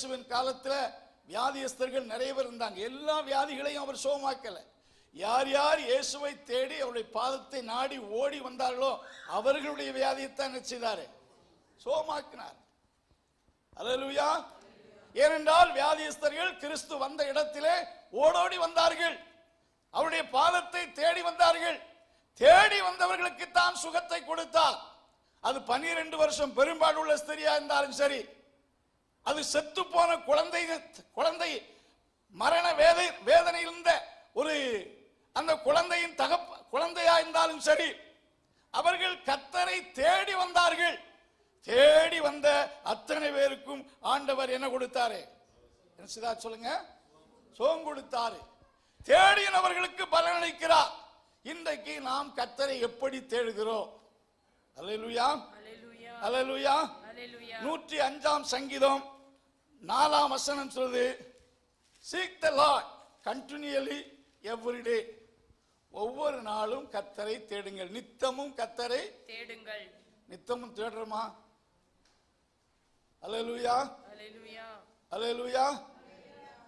இயேசுவின் காலத்துல வியாதியஸ்தர்கள் நிறைய பேர் இருந்தாங்க. எல்லா வியாதிகளையும் அவர் சோமாக்கலை. யார் யார் இயேசுவை தேடி அவருடைய பாதத்தை நாடி ஓடி வந்தார்களோ அவர்களுடைய வியாதியைத்தான் என்ன சோமாக்கினார். அலலுயா ஏனென்றால் வியாதியஸ்தர்கள் கிறிஸ்து வந்த இடத்திலே ஓடோடி வந்தார்கள். அவருடைய பாதத்தை தேடி வந்தார்கள். தேடி வந்தவர்களுக்கு தான் சுகத்தை கொடுத்தார். அது பன்னிரண்டு வருஷம் பெரும்பாடுள்ள ஸ்திரியா இருந்தாலும் சரி அது செத்து போன குழந்தை குழந்தை மரண வேதை வேதனை இருந்த ஒரு அந்த குழந்தையின் தகப்ப குழந்தையா இருந்தாலும் சரி அவர்கள் கத்தரை தேடி வந்தார்கள். தேடி வந்த அத்தனை பேருக்கும் ஆண்டவர் என்ன கொடுத்தாரு? என்ன செய்தார் சொல்லுங்க? சோம் கொடுத்தாரு. தேடினவர்களுக்கு பலனளிக்கிறார் இன்றைக்கு நாம் கத்தரை எப்படி தேடுகிறோம்? அல்லேலூயா அல்லேலூயா நூற்றி அஞ்சாம் சங்கீதம் நாலாம் வசனம் சொல்லுது seek the Lord continually everyday ஒவ்வொரு நாளும் கத்தரை தேடுங்கள். நித்தமும் கத்தரை தேடுங்கள். நித்தமும் தேடுறோமா? அல்லேலூயா அல்லேலூயா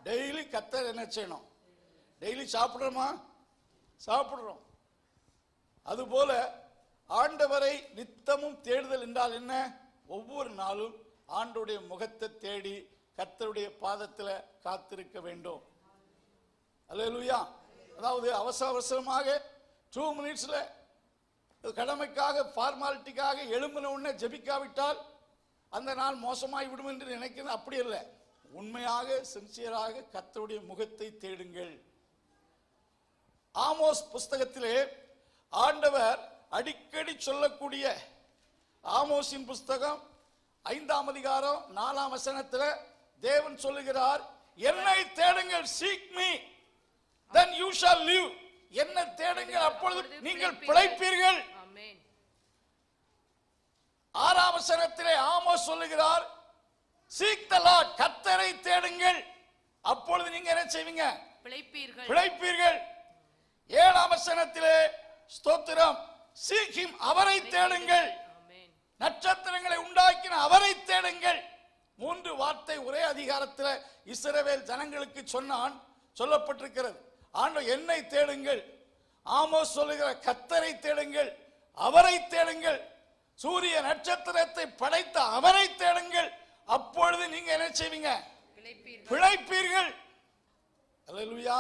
டெய்லி கத்தர் என்ன செய்யணும்? டெய்லி சாப்பிடுறோமா? சாப்பிடுறோம். அதுபோல ஆண்டவரை நித்தமும் தேடுதல் என்றால் என்ன? ஒவ்வொரு நாளும் ஆண்டுடைய முகத்தை தேடி கர்த்தருடைய பாதத்தில் காத்திருக்க வேண்டும். அல்லேலூயா. அதாவது அவசர அவசரமாக டூ மினிட்ஸில் கடமைக்காக ஃபார்மாலிட்டிக்காக எழும்பின உடனே ஜெபிக்காவிட்டால் அந்த நாள் மோசமாகி விடும் என்று நினைக்கிறது அப்படி இல்லை உண்மையாக சின்சியராக கர்த்தருடைய முகத்தை தேடுங்கள். ஆமோஸ் புஸ்தகத்திலே ஆண்டவர் அடிக்கடி சொல்லக்கூடிய ஆமோஸின் புஸ்தகம் ஐந்தாம் அதிகாரம் நாலாம் வசனத்துல தேவன் சொல்லுகிறார் என்னை தேடுங்கள் seek me then you shall live. என்ன தேடுங்கள் அப்பொழுது நீங்கள் பிழைப்பீர்கள். ஆறாம் வசனத்திலே ஆமோஸ் சொல்லுகிறார் சீக் த லார்ட் கர்த்தரை தேடுங்கள். அப்பொழுது நீங்க என்ன செய்வீங்க? பிழைப்பீர்கள். பிழைப்பீர்கள். ஏழாம் வசனத்திலே ஸ்தோத்திரம் சீக்கிம் அவரை தேடுங்கள். நட்சத்திரங்களை உண்டாக்கின அவரை தேடுங்கள். மூன்று வார்த்தை ஒரே அதிகாரத்தில் இஸ்ரவேல் ஜனங்களுக்கு சொன்னான் சொல்லப்பட்டிருக்கிறது. ஆண்டு என்னை தேடுங்கள். ஆமோஸ் சொல்லுகிற கத்தரை தேடுங்கள் அவரை தேடுங்கள். சூரிய நட்சத்திரத்தை படைத்த அவரை தேடுங்கள். அப்பொழுது நீங்க என்ன செய்வீங்க? பிழைப்பீர்கள். அல்லேலூயா.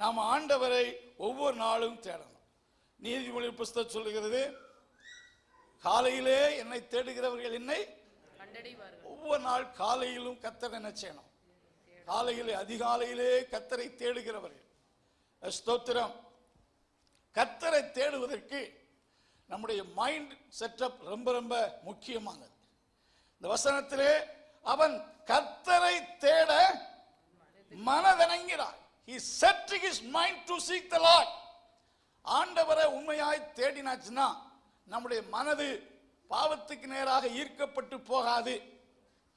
நாம் ஆண்டவரை ஒவ்வொரு நாளும் தேடணும். நீதிமொழி புஸ்தகம் சொல்லுகிறது காலையிலே என்னை தேடுகிறவர்கள் என்னை ஒவ்வொரு நாள் காலையிலும் கத்தர் என்ன செய்யணும்? காலையிலே அதிகாலையிலே கத்தரை தேடுகிறவர்கள். ஸ்தோத்திரம். கத்தரை தேடுவதற்கு நம்முடைய மைண்ட் செட்டப் ரொம்ப ரொம்ப முக்கியமானது. இந்த வசனத்திலே அவன் கர்த்தரை தேட மனதனங்கிறார் he set his mind to seek the lord. ஆண்டவரை உண்மையாய் தேடினாச்சுன்னா நம்முடைய மனது பாவத்துக்கு நேராக ஈர்க்கப்பட்டு போகாது.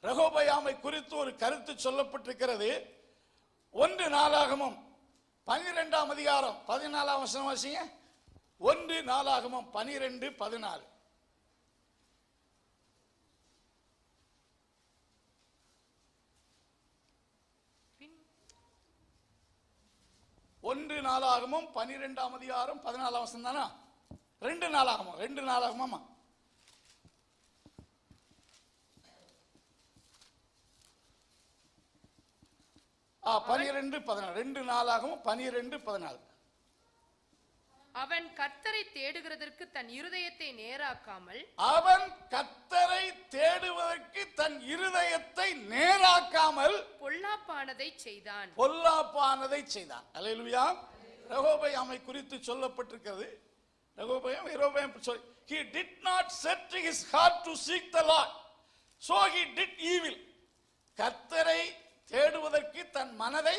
ரகோபயாமை குறித்து ஒரு கருத்து சொல்லப்பட்டிருக்கிறது. ஒன்று நாளாகமும் பனிரெண்டாம் அதிகாரம் பதினாலாம் வசனம் வாசிங்க. ஒன்று நாளாகமும் பனிரெண்டு பதினாலு பின் ஒன்று நாளாகமும் பனிரெண்டாம் அதிகாரம் பதினாலாம் வசனம் தானா? ரெண்டு நாளாகமும் ரெண்டு நாளாகமாமா ஆ பனிரெண்டு பதினாலு. ரெண்டு நாளாகவும் பனிரெண்டு பதினாலு. அவன் கர்த்தரை தேடுகிறதற்கு தன் இருதயத்தை நேராக்காமல் அவன் கத்தரை தேடுவதற்கு தன் இருதயத்தை நேராக்காமல் பொல்லாப்பானதை செய்தான். பொல்லாப்பானதை செய்தான். அல்லேலூயா ரகோபயாமை குறித்து சொல்லப்பட்டிருக்கிறது. ரகோபயம் Jeroboam sorry he did not set his heart to seek the lord. So he did evil. கர்த்தரை தேடுவதற்கு தன் மனதை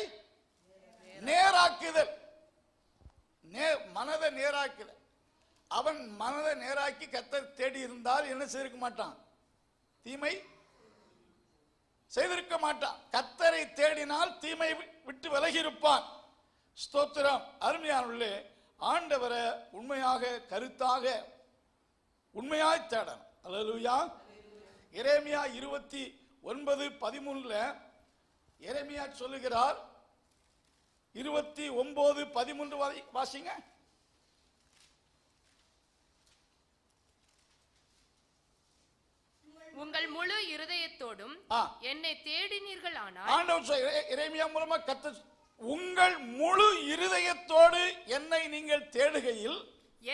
நேராக்குதல். நே மனதை நேராக்குதல். அவன் மனதை நேராக்கி கத்தர் தேடி இருந்தால் என்ன செய்திருக்க மாட்டான்? தீமை செய்திருக்க மாட்டான். கத்தரை தேடினால் தீமை விட்டு விலகி இருப்பான். ஸ்தோத்திரம். அருமையானுள்ளே ஆண்டவரை உண்மையாக கருத்தாக உண்மையாய் தேடணும். அல்லேலூயா. எரேமியா இருபத்தி ஒன்பது பதிமூணுல எரேமியா சொல்லுகிறார். இருபத்தி ஒன்பது பதிமூன்று வாசி- வாசிங்க. உங்கள் முழு இருதயத்தோடும். என்னை தேடினீர்கள் ஆனால் ஆண்டவர் எரேமியா மூலமா கத்த உங்கள் முழு இருதயத்தோடு என்னை நீங்கள் தேடுகையில்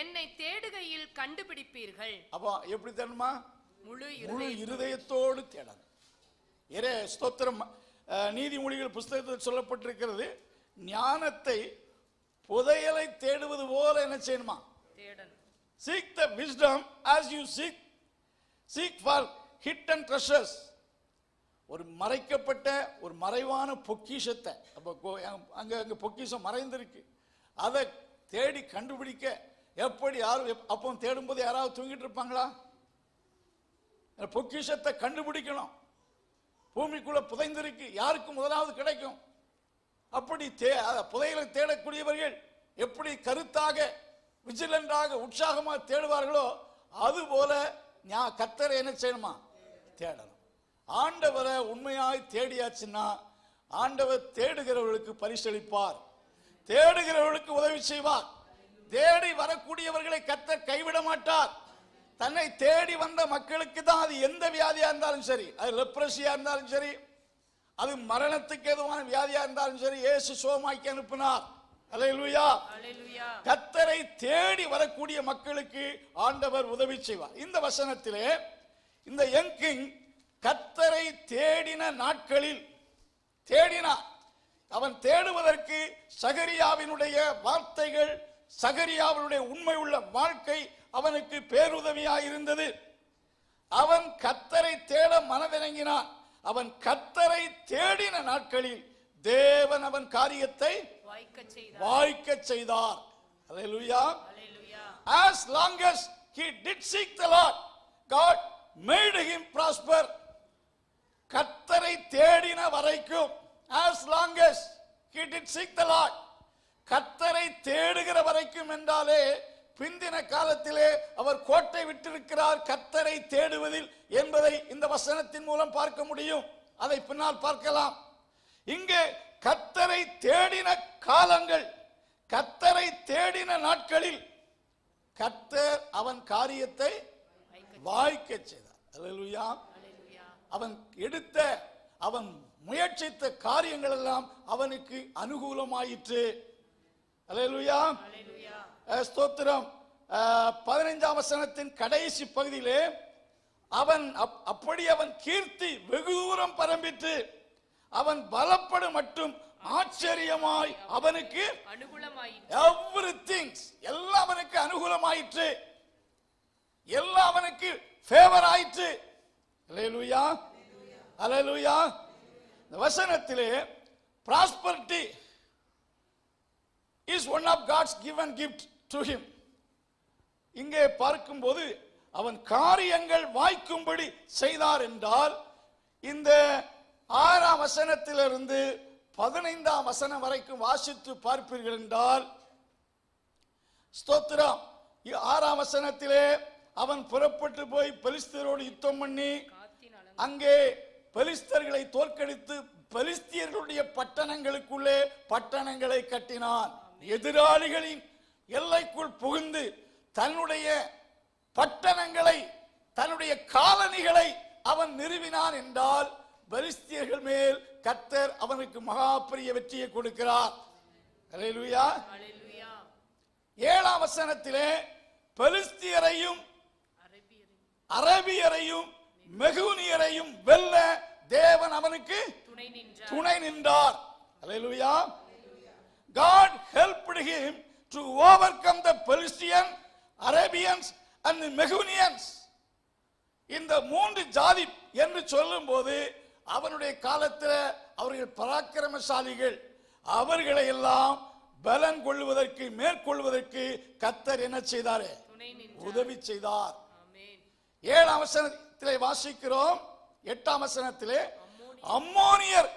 என்னை தேடுகையில் கண்டுபிடிப்பீர்கள். அப்போ எப்படி தேடணுமா முழு முழு இருதயத்தோடு. தேடணும் இரே ஸ்தோத்திரம் நீதிமொழிகள் புஸ்தகத்தில் சொல்லப்பட்டிருக்கிறது ஞானத்தை புதையலை தேடுவது போல என்ன செய்யணுமா? தேடணும். Seek the wisdom as you seek seek for it and treasures ஒரு மறைக்கப்பட்ட ஒரு மறைவான பொக்கிஷத்தை. அப்போ கோ- அங்கே பொக்கிஷம் மறைந்திருக்கு. அதை தேடி கண்டுபிடிக்க எப்படி யாரும் எப்- அப்போ தேடும்போது யாராவது தூங்கிட்டு இருப்பாங்களா? அந்த பொக்கிஷத்தை கண்டுபிடிக்கணும். பூமிக்குள்ள புதைந்திருக்கு. யாருக்கு முதலாவது கிடைக்கும்? அப்படி தே அத புதையலை தேடக்கூடியவர்கள் எப்படி கருத்தாக விஜிலண்டாக உற்சாகமாக தேடுவார்களோ அதுபோல கத்தரை என்ன செய்யணுமா? தேடணும். ஆண்டவரை உண்மையாய் தேடியாச்சுன்னா ஆண்டவர் தேடுகிறவர்களுக்கு பரிசளிப்பார். தேடுகிறவர்களுக்கு உதவி செய்வார். தேடி வரக்கூடியவர்களை கர்த்தர் கைவிட மாட்டார். தன்னை தேடி வந்த மக்களுக்கு தான் அது எந்த வியாதியா இருந்தாலும் சரி அது லெப்ரஸியா இருந்தாலும் சரி அது மரணத்துக்கு எதுவான வியாதியா இருந்தாலும் சரி இயேசு சோமாக்கி அனுப்பினார். அல்லேலூயா கத்தரை தேடி வரக்கூடிய மக்களுக்கு ஆண்டவர் உதவி செய்வார். இந்த வசனத்திலே இந்த யங் கிங் கத்தரை தேடின நாட்களில் தேடினார் அவன் தேடுவதற்கு சகரியாவினுடைய வார்த்தைகள் சகரியாவினுடைய உண்மை உள்ள வாழ்க்கை அவனுக்கு பேருதவியாய் இருந்தது. அவன் கத்தரை தேட மனதிறங்கினான். அவன் கத்தரை தேடின நாட்களில் தேவன் அவன் காரியத்தை வாய்க்க செய்தார். அல்லேலூயா as long as he did seek the lord god made him prosper. கத்தரை தேடின வரைக்கும் as long as he did seek the lord கத்தரை தேடுகிற வரைக்கும் என்றாலே பிந்தின காலத்திலே அவர் கோட்டை விட்டிருக்கிறார் கத்தரை தேடுவதில் என்பதை இந்த வசனத்தின் மூலம் பார்க்க முடியும். அதை பின்னால் பார்க்கலாம். இங்கே கத்தரை தேடின காலங்கள் கத்தரை தேடின நாட்களில் கத்தர் அவன் காரியத்தை வாய்க்க செய்தார். அவன் எடுத்த அவன் முயற்சித்த காரியங்கள் எல்லாம் அவனுக்கு அனுகூலமாயிற்று. அஹ், ஸ்தோத்திரம். பதினைஞ்சாம் வசனத்தின் கடைசி பகுதியிலே அவன் அப்- அப்படி அவன் கீர்த்தி வெகு தூரம் பரம்பிற்று. அவன் பலப்படும் மட்டும் ஆச்சரியமாய் அவனுக்கு எவ்ரி திங்ஸ் எல்லாம் அவனுக்கு அனுகூலமாயிற்று. எல்லாம் அவனுக்கு ஃபேவர் ஆயிற்று. அலையலூயா அலையலூயா இந்த வசனத்திலே prosperity is one of God's given gift to him இங்கே பார்க்கும்போது அவன் காரியங்கள் வாய்க்கும்படி செய்தார் என்றால் இந்த ஆறாம் வசனத்திலிருந்து பதினைந்தாம் வசனம் வரைக்கும் வாசித்து பார்ப்பீர்கள் என்றால் ஸ்தோத்திரம். ஆறாம் வசனத்திலே அவன் புறப்பட்டு போய் பெலிஸ்தரோடு யுத்தம் பண்ணி அங்கே பெலிஸ்தர்களை தோற்கடித்து பெலிஸ்தியர்களுடைய பட்டணங்களுக்குள்ளே பட்டணங்களை கட்டினான். எதிராளிகளின் எல்லைக்குள் புகுந்து தன்னுடைய பட்டணங்களை தன்னுடைய காலனிகளை அவன் நிறுவினான் என்றால் பெலிஸ்தியர்கள் மேல் கர்த்தர் அவனுக்கு மகா பெரிய வெற்றியை கொடுக்கிறார். ஏழாம் வசனத்திலே பெலிஸ்தியரையும் அரபியரையும் மெகுனியரையும் வெல்ல தேவன் அவனுக்கு துணை நின்றார். அல்லேலூயா God helped him to overcome the Philistine, Arabians and the Megunians. இந்த மூன்று ஜாதி என்று சொல்லும்போது அவனுடைய காலத்தில் அவர்கள் பராக்கிரமசாலிகள். அவர்களை எல்லாம் பலன் கொள்வதற்கு மேற்கொள்வதற்கு கத்தர் என்ன செய்தாரே? உதவி செய்தார். ஏழாம் வசனத்திலே வாசிக்கிறோம். எட்டாம் வசனத்திலே அம்மோனியர்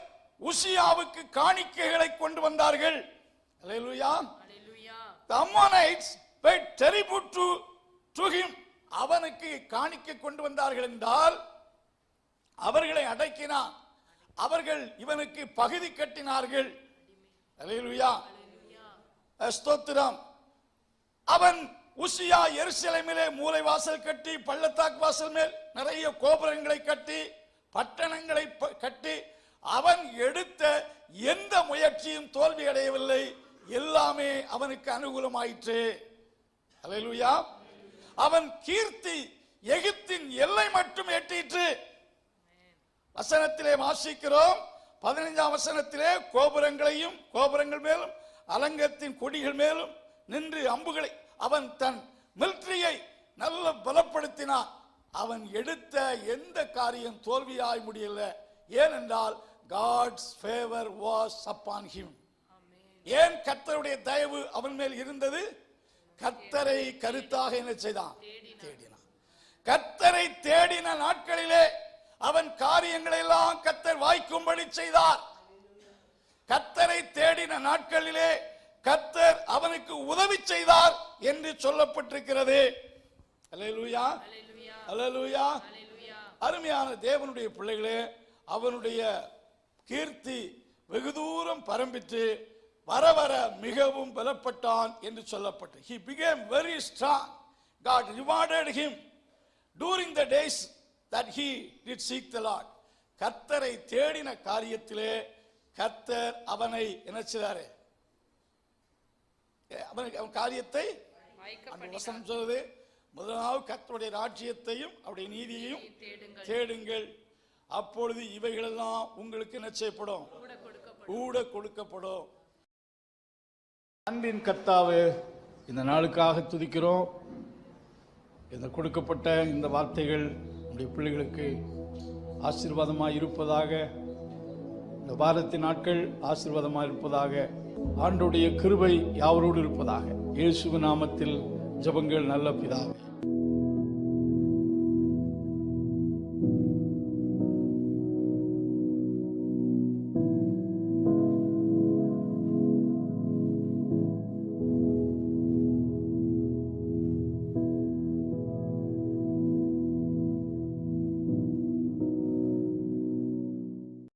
உசியாவுக்கு காணிக்கைகளை கொண்டு வந்தார்கள். அவனுக்கு காணிக்கை கொண்டு வந்தார்கள் என்றால் அவர்களை அடக்கினான். அவர்கள் இவனுக்கு பகுதி கட்டினார்கள். அல்லேலூயா ஸ்தோத்திரம். அவன் உசியா எருசலேமிலே மூலை வாசல் கட்டி பள்ளத்தாக்கு வாசல் மேல் நிறைய கோபுரங்களை கட்டி பட்டணங்களை ப- கட்டி அவன் எடுத்த எந்த முயற்சியும் தோல்வி அடையவில்லை எல்லாமே அவனுக்கு அனுகூலமாயிற்று. அல்லேலூயா. அவன் கீர்த்தி எகிப்தின் எல்லை மட்டும் எட்டிற்று. வசனத்திலே வாசிக்கிறோம். பதினைஞ்சாம் வசனத்திலே கோபுரங்களையும் கோபுரங்கள் மேலும் அலங்கத்தின் கொடிகள் மேலும் நின்று அம்புகளை அவன் தன் மிலிட்டரியை நல்ல பலப்படுத்தினான். அவன் எடுத்த எந்த காரியம் தோல்வியாய் முடியல. ஏனென்றால் God's favour was upon him ஏன் கர்த்தருடைய தயவு அவன் மேல் இருந்தது? கர்த்தரை கருத்தாக என்ன செய்தான்? தேடினான் கர்த்தரை தேடின நாட்களிலே அவன் காரியங்களை எல்லாம் கர்த்தர் வாய்க்கும்படி செய்தார். கர்த்தரை தேடின நாட்களிலே கர்த்தர் அவனுக்கு உதவி செய்தார் என்று சொல்லப்பட்டிருக்கிறது. அல்லேலூயா அல்லேலூயா அருமையான தேவனுடைய பிள்ளைகளே அவனுடைய கீர்த்தி வெகு தூரம் பரம்பிட்டு வர வர மிகவும் பலப்பட்டான் என்று சொல்லப்பட்டு he became very strong. God rewarded him during the days that he did seek the lord. கர்த்தரை தேடின காரியத்திலே கர்த்தர் அவனை செய்தாரு? அவனுக்கு அவன் காரியத்தை வசனம் சொல்லுது. முதலாவது கர்த்தருடைய ராஜ்யத்தையும் அவருடைய நீதியையும் தேடுங்கள். அப்பொழுது இவைகளெல்லாம் உங்களுக்கு கொடுக்கப்படும். கூட கொடுக்கப்படும். அன்பின் கர்த்தாவே இந்த நாளுக்காக துதிக்கிறோம். இந்த கொடுக்கப்பட்ட இந்த வார்த்தைகள் நம்முடைய பிள்ளைகளுக்கு ஆசீர்வாதமாக இருப்பதாக இந்த வாரத்தின் நாட்கள் ஆசீர்வாதமாக இருப்பதாக ஆண்டுடைய கிருபை யாவரோடு இருப்பதாக. இயேசு நாமத்தில் ஜபங்கள் நல்ல பிதாவே.